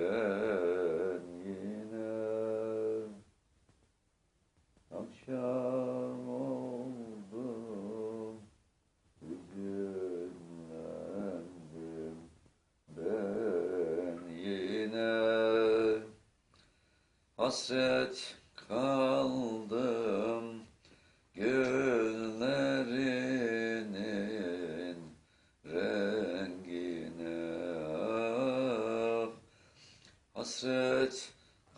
ben yine akşam oldum hüzünlendim. Ben yine hasret kaldım. Hasret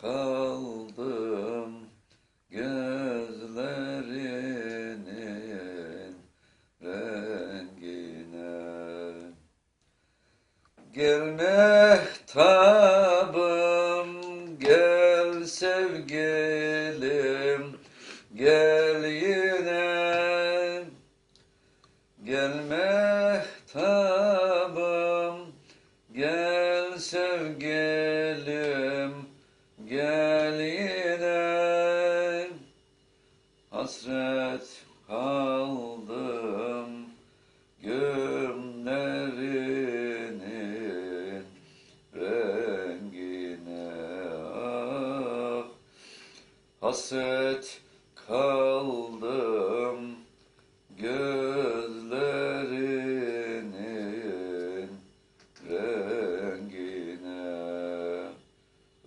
kaldım gözlerinin rengine. Gel mehtabım gel sevgilim gel yine. Gel mehtabım gel sevgilim gel yine Hasret kaldım gömlerinin rengine. Ah, Hasret kaldım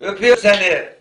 Öpüyor seni.